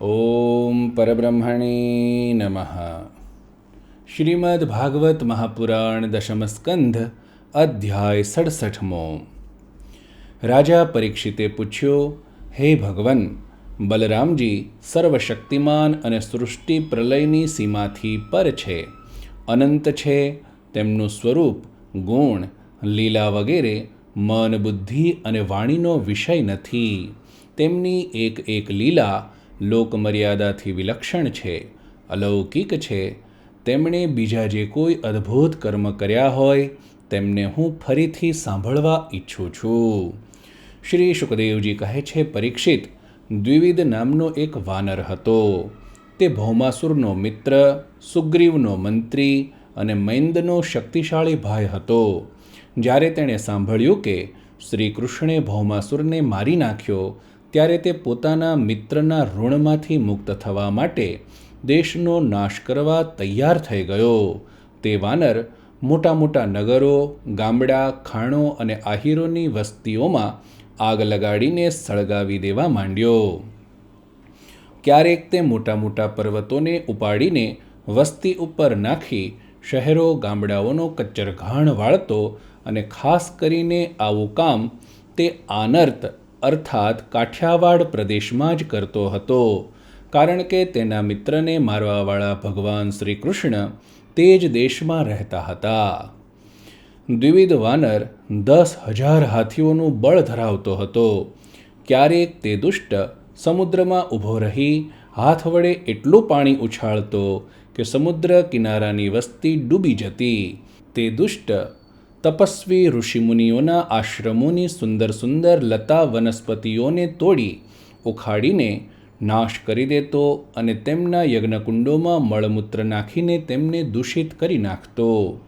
ઓમ પરબ્રહ્મણે નમઃ શ્રીમદ ભાગવત મહાપુરાણ દશમસ્કંધ અધ્યાય સડસઠમો રાજા પરીક્ષિતે પૂછ્યો હે ભગવન બલરામજી સર્વશક્તિમાન અને સૃષ્ટિ પ્રલયની સીમાથી પર છે. અનંત છે, તેમનું સ્વરૂપ, ગુણ, લીલા વગેરે, મન, બુદ્ધિ અને વાણીનો વિષય નથી. તેમની એક એક લીલા લોકમર્યાદાથી વિલક્ષણ છે, અલૌકિક છે. તેમણે બીજા જે કોઈ અદ્ભુત કર્મ કર્યા હોય, તેમને હું ફરીથી સાંભળવા ઈચ્છું છું. શ્રી સુખદેવજી કહે છે, પરીક્ષિત દ્વિવિધ નામનો એક વાનર હતો. તે ભૌમાસુરનો મિત્ર, સુગ્રીવનો મંત્રી અને મૈંદનો શક્તિશાળી ભાઈ હતો. જ્યારે તેણે સાંભળ્યું કે શ્રી કૃષ્ણે ભૌમાસુરને મારી નાખ્યો, ત્યારે તે પોતાના મિત્રના ઋણમાંથી મુક્ત થવા માટે દેશનો નાશ કરવા તૈયાર થઈ ગયો. તે વાનર મોટા મોટા નગરો, ગામડા, ખાણો અને આહીરોની વસ્તીઓમાં આગ લગાડીને સળગાવી દેવા માંડ્યો. ક્યારેક તે મોટા મોટા પર્વતોને ઉપાડીને વસ્તી ઉપર નાખી શહેરો, ગામડાઓનો કચ્ચરઘાણ વાળતો અને ખાસ કરીને આવું કામ તે આનર્ત, અર્થાત કાઠિયાવાડ પ્રદેશમાં જ કરતો હતો. કારણ કે તેના મિત્રને મારવાવાળા ભગવાન શ્રી કૃષ્ણ તે જ દેશમાં રહેતા હતા. દ્વિવિધ વાનર દસ હજાર હાથીઓનું બળ ધરાવતો હતો. ક્યારેક તે દુષ્ટ સમુદ્રમાં ઊભો રહી હાથ વડે એટલું પાણી ઉછાળતો કે સમુદ્ર કિનારાની વસ્તી ડૂબી જતી. તે દુષ્ટ તપસ્વી ઋષિમુનિઓના આશ્રમોની સુંદર સુંદર લતા વનસ્પતિઓને તોડી ઉખાડીને નાશ કરી દેતો અને તેમના યજ્ઞકુંડોમાં મળમૂત્ર નાખીને તેમને દૂષિત કરી નાખતો.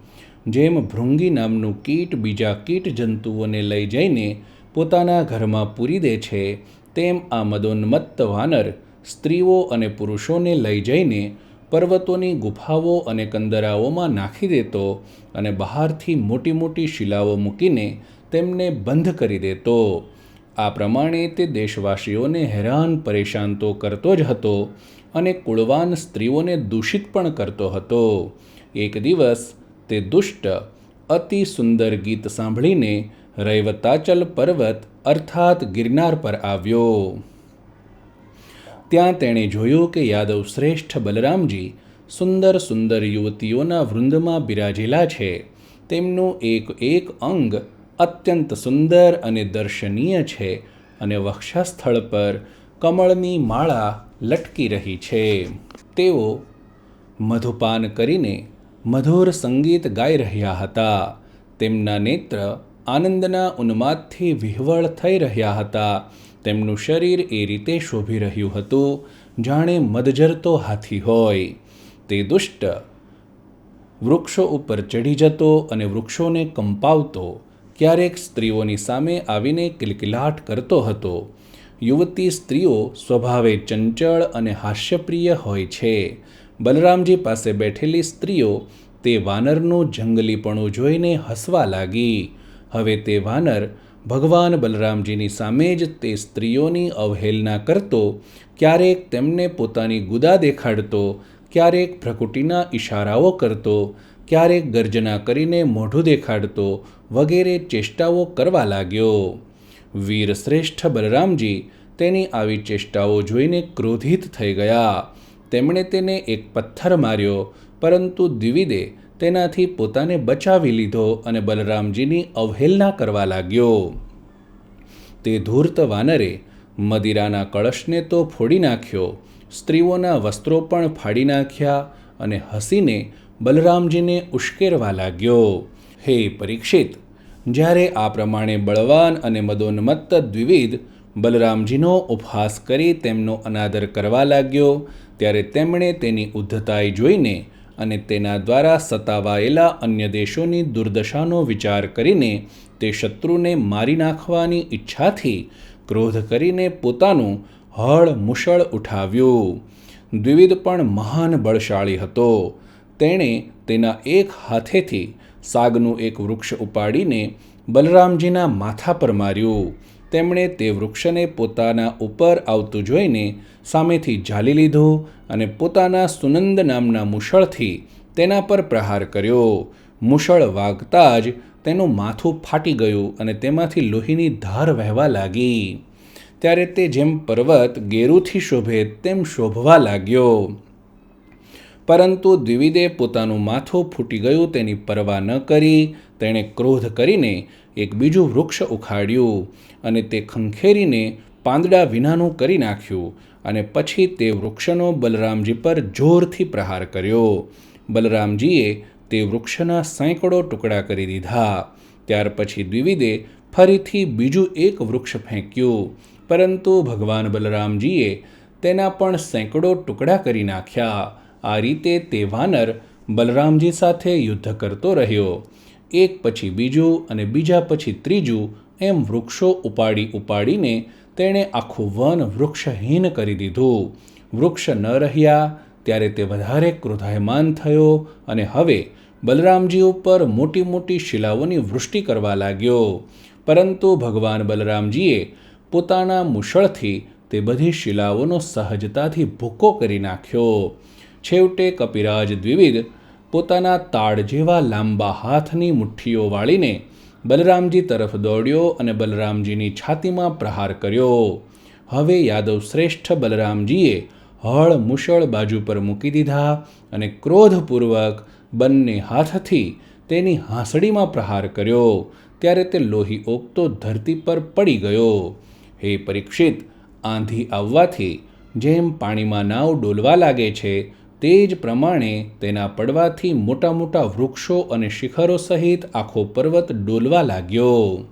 જેમ ભૃંગી નામનું કીટ બીજા કીટ જંતુઓને લઈ જઈને પોતાના ઘરમાં પૂરી દે છે, તેમ આ મદોન્મત્ત વાનર સ્ત્રીઓ અને પુરુષોને લઈ જઈને પર્વતોની ગુફાઓ અને કંદરાઓમાં નાખી દેતો અને બહારથી મોટી મોટી શિલાઓ મૂકીને તેમને બંધ કરી દેતો. આ પ્રમાણે તે દેશવાસીઓને હેરાન પરેશાન તો કરતો જ હતો અને કુળવાન સ્ત્રીઓને દૂષિત પણ કરતો હતો. એક દિવસ તે દુષ્ટ, અતિ સુંદર ગીત સાંભળીને રૈવતાચલ પર્વત અર્થાત ગિરનાર પર આવ્યો. ત્યાં તેણે જોયું કે યાદવ શ્રેષ્ઠ બલરામજી સુંદર સુંદર યુવતીઓના વૃંદમાં બિરાજેલા છે. તેમનું એક એક અંગ અત્યંત સુંદર અને દર્શનીય છે અને વક્ષસ્થળ પર કમળની માળા લટકી રહી છે. તેઓ મધુપાન કરીને મધુર સંગીત ગાઈ રહ્યા હતા. તેમના નેત્ર આનંદના ઉન્માદથી વિહવળ થઈ રહ્યા હતા. તેમનું શરીર એ રીતે શોભી રહ્યું હતું, જાણે મદજરતો હાથી હોય. તે દુષ્ટ વૃક્ષો ઉપર ચઢી જતો અને વૃક્ષોને કંપાવતો ક્યારેક સ્ત્રીઓની સામે આવીને કિલકિલાટ કરતો હતો. યુવતી સ્ત્રીઓ સ્વભાવે ચંચળ અને હાસ્યપ્રિય હોય છે. બલરામજી પાસે બેઠેલી સ્ત્રીઓ તે વાનરનું જંગલીપણું જોઈને હસવા લાગી. હવે તે વાનર ભગવાન બલરામજીની સામે જ તે સ્ત્રીઓની અવહેલના કરતો, ક્યારેક તેમને પોતાની ગુદા દેખાડતો, ક્યારેક પ્રકૃતિના ઈશારાઓ કરતો, ક્યારેક ગર્જના કરીને મોઢું દેખાડતો વગેરે ચેષ્ટાઓ કરવા લાગ્યો. વીર શ્રેષ્ઠ બલરામજી તેની આવી ચેષ્ટાઓ જોઈને ક્રોધિત થઈ ગયા. તેમણે તેને એક પથ્થર માર્યો, પરંતુ દ્વિવિદે તેનાથી પોતાને બચાવી લીધો અને બલરામજીની અવહેલના કરવા લાગ્યો. તે ધૂર્ત વાનરે મદિરાના કળશને તો ફોડી નાખ્યો, સ્ત્રીઓના વસ્ત્રો પણ ફાડી નાખ્યા અને હસીને બલરામજીને ઉશ્કેરવા લાગ્યો. હે પરીક્ષિત, જ્યારે આ પ્રમાણે બળવાન અને મદોન્મત્ત દ્વિવિધ બલરામજીનો ઉપહાસ કરી તેમનો અનાદર કરવા લાગ્યો. ત્યારે તેમણે તેની ઉદ્ધતાઈ જોઈને અને તેના દ્વારા સતાવાયેલા અન્ય દેશોની દુર્દશાનો વિચાર કરીને તે શત્રુને મારી નાખવાની ઈચ્છાથી ક્રોધ કરીને પોતાનું હળ મુશળ ઉઠાવ્યું. દ્વિવિધ પણ મહાન બળશાળી હતો. તેણે તેના એક હાથેથી સાગનું એક વૃક્ષ ઉપાડીને બલરામજીના માથા પર માર્યું. તેમણે તે વૃક્ષને પોતાના ઉપર આવતું જોઈને સામેથી ઝાલી લીધું અને પોતાના સુનંદ નામના મુશળથી તેના પર પ્રહાર કર્યો. મુશળ વાગતા જ તેનું માથું ફાટી ગયું અને તેમાંથી લોહીની ધાર વહેવા લાગી. ત્યારે તે જેમ પર્વત ગેરુથી શોભે તેમ શોભવા લાગ્યો. પરંતુ દ્વિવિદે પોતાનું માથું ફૂટી ગયું તેની પરવા ન કરી, તેણે ક્રોધ કરીને એક બીજું વૃક્ષ ઉખાડ્યું અને તે ખંખેરીને પાંદડા વિનાનું કરી નાખ્યું અને પછી તે વૃક્ષનો બલરામજી પર જોરથી પ્રહાર કર્યો. બલરામજીએ તે વૃક્ષના સેંકડો ટુકડા કરી દીધા. ત્યાર પછી દ્વિવિદે ફરીથી બીજું એક વૃક્ષ ફેંક્યું. પરંતુ ભગવાન બલરામજીએ તેના પણ સેંકડો ટુકડા કરી નાખ્યા. આ રીતે તે વાનર બલરામજી સાથે યુદ્ધ કરતો રહ્યો. એક પછી બીજું અને બીજા પછી ત્રીજું એમ વૃક્ષો ઉપાડી ઉપાડીને તેણે આખું વન વૃક્ષહીન કરી દીધું. વૃક્ષ ન રહ્યા ત્યારે તે વધારે ક્રોધાયમાન થયો અને હવે બલરામજી ઉપર મોટી મોટી શિલાઓની વૃષ્ટિ કરવા લાગ્યો. પરંતુ ભગવાન બલરામજીએ પોતાના મુશળથી તે બધી શિલાઓનો સહજતાથી ભૂકો કરી નાખ્યો. છેવટે કપિરાજ દ્વિવિધ પોતાના તાડ જેવા લાંબા હાથની મુઠ્ઠીઓ વાળીને બલરામજી તરફ દોડ્યો અને બલરામજીની છાતીમાં પ્રહાર કર્યો. હવે યાદવ શ્રેષ્ઠ બલરામજીએ હળ મુશળ બાજુ પર મૂકી દીધા અને ક્રોધપૂર્વક બંને હાથથી તેની હાંસડીમાં પ્રહાર કર્યો. ત્યારે તે લોહી ઓગતો ધરતી પર પડી ગયો. હે પરીક્ષિત, આંધી આવવાથી જેમ પાણીમાં નાવ ડોલવા લાગે છે તે જ પ્રમાણે તેના પડવાથી મોટા મોટા વૃક્ષો અને શિખરો સહિત આખો પર્વત ડોલવા લાગ્યો.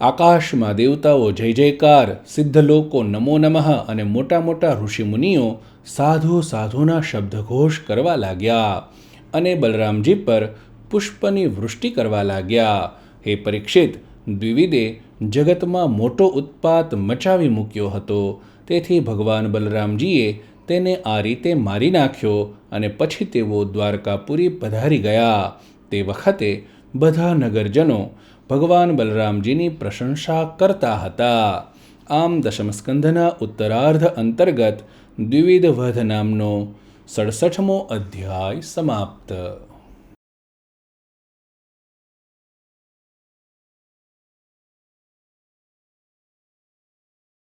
આકાશમાં દેવતાઓ જય જયકાર, સિદ્ધ લોકો નમો નમઃ અને મોટા મોટા ઋષિમુનિઓ સાધુ સાધુના શબ્દઘોષ કરવા લાગ્યા અને બલરામજી પર પુષ્પની વૃષ્ટિ કરવા લાગ્યા. હે પરીક્ષિત દ્વિવિદે જગતમાં મોટો ઉત્પાત મચાવી મૂક્યો હતો. તેથી ભગવાન બલરામજીએ તેને આ રીતે મારી નાખ્યો અને પછી તેઓ દ્વારકાપુરી પધારી ગયા. તે વખતે બધા નગરજનો ભગવાન બલરામજીની પ્રશંસા કરતા હતા. આમ દશમસ્કંધના ઉત્તરાર્ધ અંતર્ગત દ્વિવિધ વધ નામનો સડસઠમો અધ્યાય સમાપ્ત.